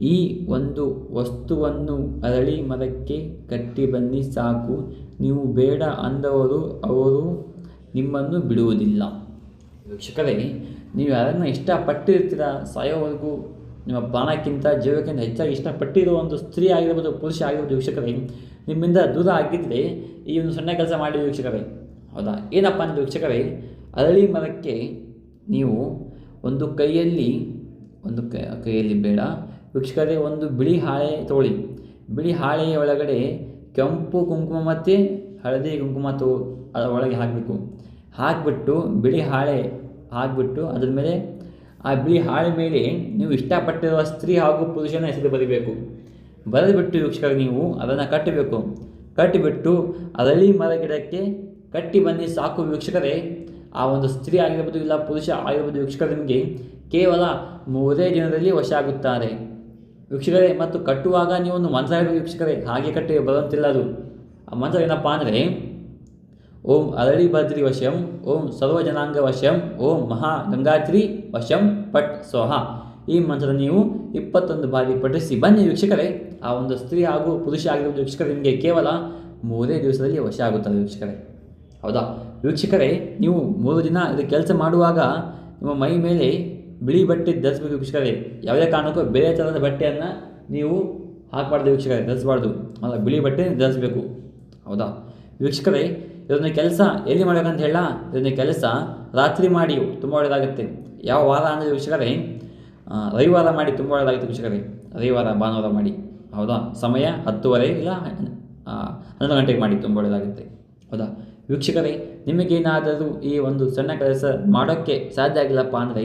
ಈ ಒಂದು ವಸ್ತುವನ್ನು ಅರಳಿ ಮರಕ್ಕೆ ಕಟ್ಟಿ ಬನ್ನಿ ಸಾಕು. ನೀವು ಬೇಡ ಅಂದವರು ಅವರು ನಿಮ್ಮನ್ನು ಬಿಡುವುದಿಲ್ಲ. ವೀಕ್ಷಕರೇ, ನೀವು ಯಾರನ್ನು ಇಷ್ಟಪಟ್ಟಿರ್ತೀರ? ಸಾಯೋವರೆಗೂ ನಿಮ್ಮ ಪ್ರಾಣಕ್ಕಿಂತ ಜೀವಕ್ಕಿಂತ ಹೆಚ್ಚಾಗಿ ಇಷ್ಟಪಟ್ಟಿರುವ ಒಂದು ಸ್ತ್ರೀ ಆಗಿರ್ಬೋದು, ಪುರುಷ ಆಗಿರ್ಬೋದು ವೀಕ್ಷಕರೇ, ನಿಮ್ಮಿಂದ ದೂರ ಆಗಿದ್ದರೆ ಈ ಒಂದು ಸಣ್ಣ ಕೆಲಸ ಮಾಡಿ ವೀಕ್ಷಕರೇ. ಹೌದಾ? ಏನಪ್ಪ ಅಂದರೆ ವೀಕ್ಷಕರೇ, ಅರಳಿ ಮರಕ್ಕೆ ನೀವು ಒಂದು ಕೈಯಲ್ಲಿ ಒಂದು ಕೈಯಲ್ಲಿ ಬೇಡ ವೀಕ್ಷಕರೇ ಒಂದು ಬಿಳಿ ಹಾಳೆ ತಗೊಳ್ಳಿ. ಬಿಳಿ ಹಾಳೆಯ ಒಳಗಡೆ ಕೆಂಪು ಕುಂಕುಮ ಮತ್ತು ಹಳದಿ ಕುಂಕುಮ ತೋ ಅದರ ಒಳಗೆ ಹಾಕಬೇಕು. ಹಾಕಿಬಿಟ್ಟು ಬಿಳಿ ಹಾಳೆ ಹಾಕಿಬಿಟ್ಟು ಅದ್ರ ಮೇಲೆ ಆ ಬಿಳಿ ಹಾಳೆ ಮೇಲೆ ನೀವು ಇಷ್ಟಪಟ್ಟಿರುವ ಸ್ತ್ರೀ ಹಾಗೂ ಪುರುಷನ ಹೆಸರು ಬರೀಬೇಕು. ಬರೆದುಬಿಟ್ಟು ವೀಕ್ಷಕರಿಗೆ ನೀವು ಅದನ್ನು ಕಟ್ಟಬೇಕು. ಕಟ್ಟಿಬಿಟ್ಟು ಅರಳಿ ಮರ ಗಿಡಕ್ಕೆ ಕಟ್ಟಿ ಬನ್ನಿ ಸಾಕು ವೀಕ್ಷಕರೇ, ಆ ಒಂದು ಸ್ತ್ರೀ ಆಗಿರ್ಬೋದು ಇಲ್ಲ ಪುರುಷ ಆಗಿರ್ಬೋದು ವೀಕ್ಷಕರು ನಿಮಗೆ ಕೇವಲ ಮೂರೇ ದಿನದಲ್ಲಿ ವಶ ಆಗುತ್ತಾರೆ. ವೀಕ್ಷಕರೇ, ಮತ್ತು ಕಟ್ಟುವಾಗ ನೀವು ಒಂದು ಮಂತ್ರ ವೀಕ್ಷಕರೇ. ಹಾಗೆ ಕಟ್ಟಿ ಬರುವಂತಿಲ್ಲ ಅದು. ಆ ಮಂತ್ರ ಏನಪ್ಪ ಅಂದರೆ, ಓಂ ಅರಳಿ ಭದ್ರಿ ವಶಂ, ಓಂ ಸರ್ವಜನಾಂಗ ವಶಂ, ಓಂ ಮಹಾ ಗಂಗಾತ್ರಿ ವಶಂ ಪಟ್ ಸ್ವಹ ಈ ಮಂತ್ರ ನೀವು ಇಪ್ಪತ್ತೊಂದು ಬಾರಿ ಪಠಿಸಿ ಬನ್ನಿ ವೀಕ್ಷಕರೇ. ಆ ಒಂದು ಸ್ತ್ರೀ ಹಾಗೂ ಪುರುಷ ಆಗಿರುವ ವೀಕ್ಷಕರು, ನಿಮಗೆ ಕೇವಲ ಮೂರೇ ದಿವಸದಲ್ಲಿ ವಶ ಆಗುತ್ತದೆ ವೀಕ್ಷಕರೇ. ಹೌದಾ? ವೀಕ್ಷಕರೇ, ನೀವು ಮೂರು ದಿನ ಇದು ಕೆಲಸ ಮಾಡುವಾಗ ನಿಮ್ಮ ಮೈ ಮೇಲೆ ಬಿಳಿ ಬಟ್ಟೆ ಧರಿಸ್ಬೇಕು ವೀಕ್ಷಕರೇ. ಯಾವುದೇ ಕಾರಣಕ್ಕೂ ಬೇರೆ ಥರದ ಬಟ್ಟೆಯನ್ನು ನೀವು ಹಾಕಬಾರ್ದು ವೀಕ್ಷಕರೇ, ಧರಿಸಬಾರ್ದು. ಅಲ್ಲ ಬಿಳಿ ಬಟ್ಟೆ ಧರಿಸಬೇಕು. ಹೌದಾ? ವೀಕ್ಷಕರೇ, ಇದೊಂದು ಕೆಲಸ ಎಲ್ಲಿ ಮಾಡಬೇಕಂತ ಹೇಳ ಇದೊಂದು ಕೆಲಸ ರಾತ್ರಿ ಮಾಡಿ ತುಂಬ ಒಳ್ಳೆಯದಾಗುತ್ತೆ ಯಾವ ವಾರ ಅಂದರೆ ವೀಕ್ಷಕರೇ ರವಿವಾರ ಮಾಡಿ ತುಂಬ ಒಳ್ಳೆಯದಾಗುತ್ತೆ ವೀಕ್ಷಕರೇ. ರವಿವಾರ, ಭಾನುವಾರ ಮಾಡಿ. ಹೌದಾ? ಸಮಯ ಹತ್ತುವರೆ ಇಲ್ಲ ಹನ್ನೊಂದು ಗಂಟೆಗೆ ಮಾಡಿ ತುಂಬ ಒಳ್ಳೆಯದಾಗುತ್ತೆ ಹೌದಾ? ವೀಕ್ಷಕರೇ ನಿಮಗೇನಾದರೂ ಈ ಒಂದು ಸಣ್ಣ ಕೆಲಸ ಮಾಡೋಕ್ಕೆ ಸಾಧ್ಯ ಆಗಿಲ್ಲಪ್ಪ ಅಂದರೆ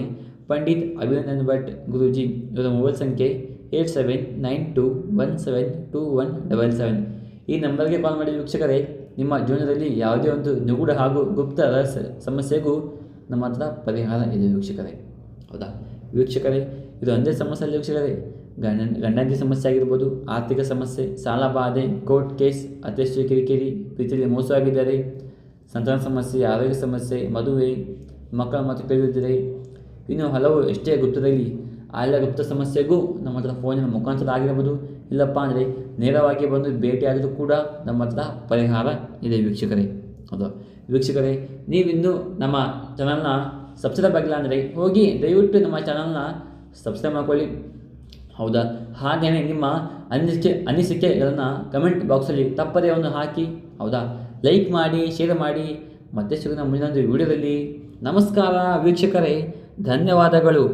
ಪಂಡಿತ್ ಅಭಿನಂದನ್ ಭಟ್ ಗುರೂಜಿ ಇವರ ಮೊಬೈಲ್ ಸಂಖ್ಯೆ eight seven nine two one seven two one double seven. ಈ ನಂಬರ್ಗೆ ಕಾಲ್ ಮಾಡಿ ವೀಕ್ಷಕರೇ, ನಿಮ್ಮ ಜೀವನದಲ್ಲಿ ಯಾವುದೇ ಒಂದು ನಿಗೂಢ ಹಾಗೂ ಗುಪ್ತ ಸಮಸ್ಯೆಗೂ ನಮ್ಮ ಹತ್ರ ಪರಿಹಾರ ಇದೆ ವೀಕ್ಷಕರೇ. ಹೌದಾ? ವೀಕ್ಷಕರೇ, ಇದು ಒಂದೇ ಸಮಸ್ಯೆ ಅಲ್ಲ ವೀಕ್ಷಕರೇ. ಗಂಡ ಗಂಡಂತಿ ಸಮಸ್ಯೆ ಆಗಿರ್ಬೋದು, ಆರ್ಥಿಕ ಸಮಸ್ಯೆ, ಸಾಲ ಬಾಧೆ ಕೋರ್ಟ್ ಕೇಸ್ ಅತ್ಯಷ್ಟು ಕಿರಿಕಿರಿ, ಪ್ರೀತಿಯಲ್ಲಿ ಮೋಸ ಆಗಿದ್ದಾರೆ, ಸಂತಾನ ಸಮಸ್ಯೆ, ಆರೋಗ್ಯ ಸಮಸ್ಯೆ, ಮದುವೆ, ಮಕ್ಕಳ ಮತ್ತು ಕೇಳಿದರೆ ಇನ್ನು ಹಲವು ಎಷ್ಟೇ ಗುಪ್ತದಲ್ಲಿ ಆಯಾ ಗುಪ್ತ ಸಮಸ್ಯೆಗೂ ನಮ್ಮ ಹತ್ರ ಫೋನಿನ ಮುಖಾಂತರ ಆಗಿರಬಹುದು. ಇಲ್ಲಪ್ಪ ಅಂದರೆ ನೇರವಾಗಿ ಬಂದು ಭೇಟಿಯಾದರೂ ಕೂಡ ನಮ್ಮ ಹತ್ರ ಪರಿಹಾರ ಇದೆ ವೀಕ್ಷಕರೇ. ಅದು ವೀಕ್ಷಕರೇ, ನೀವಿನ್ನೂ ನಮ್ಮ ಚಾನಲ್ನ ಸಬ್ಸ್ಕ್ರೈಬ್ ಆಗಿಲ್ಲ ಅಂದರೆ ಹೋಗಿ ದಯವಿಟ್ಟು ನಮ್ಮ ಚಾನಲ್ನ ಸಬ್ಸ್ಕ್ರೈಬ್ ಮಾಡ್ಕೊಳ್ಳಿ. ಹೌದಾ? ಹಾಗೆಯೇ ನಿಮ್ಮ ಅನಿಸಿಕೆ, ಅನಿಸಿಕೆಗಳನ್ನು ಕಮೆಂಟ್ ಬಾಕ್ಸಲ್ಲಿ ತಪ್ಪದೇ ಒಂದು ಹಾಕಿ, ಹೌದಾ? ಲೈಕ್ ಮಾಡಿ ಶೇರ್ ಮಾಡಿ. ಮತ್ತೆ ಸಿಗೋಣ ಮುಂದಿನ ವಿಡಿಯೋದಲ್ಲಿ ನಮಸ್ಕಾರ ವೀಕ್ಷಕರೇ. ಧನ್ಯವಾದಗಳು.